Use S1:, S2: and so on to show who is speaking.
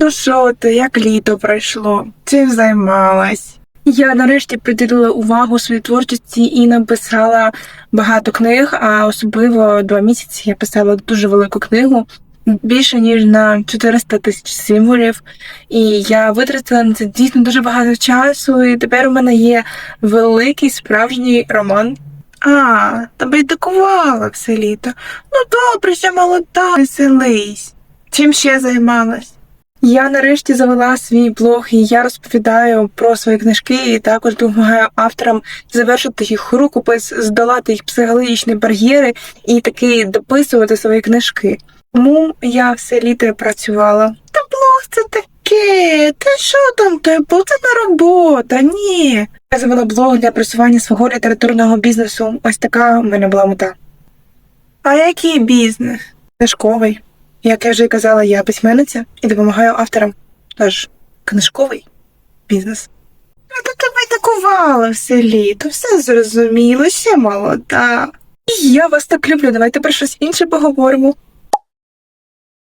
S1: Ну що ти, як літо пройшло? Чим займалась? Я нарешті приділила увагу своїй творчості і написала багато книг, а особливо два місяці я писала дуже велику книгу, більше ніж на 400 тисяч символів. І я витратила на це дійсно дуже багато часу, і тепер у мене є великий справжній роман. А, тебе й дикувала все літо. Ну добре, що молода, веселись. Чим ще займалась? Я нарешті завела свій блог, і я розповідаю про свої книжки, і також допомагаю авторам завершити їх рукопис, здолати їх психологічні бар'єри і таки дописувати свої книжки. Тому я все літо працювала. Та блог це таке, та що там типу, це не робота, ні. Я завела блог для просування свого літературного бізнесу. Ось така в мене була мета. А який бізнес? Книжковий. Як я вже казала, я письменниця і допомагаю авторам. Тож, книжковий бізнес. А то тебе й такувала все літо, все зрозуміло, ще молода. І я вас так люблю, давайте про щось інше поговоримо.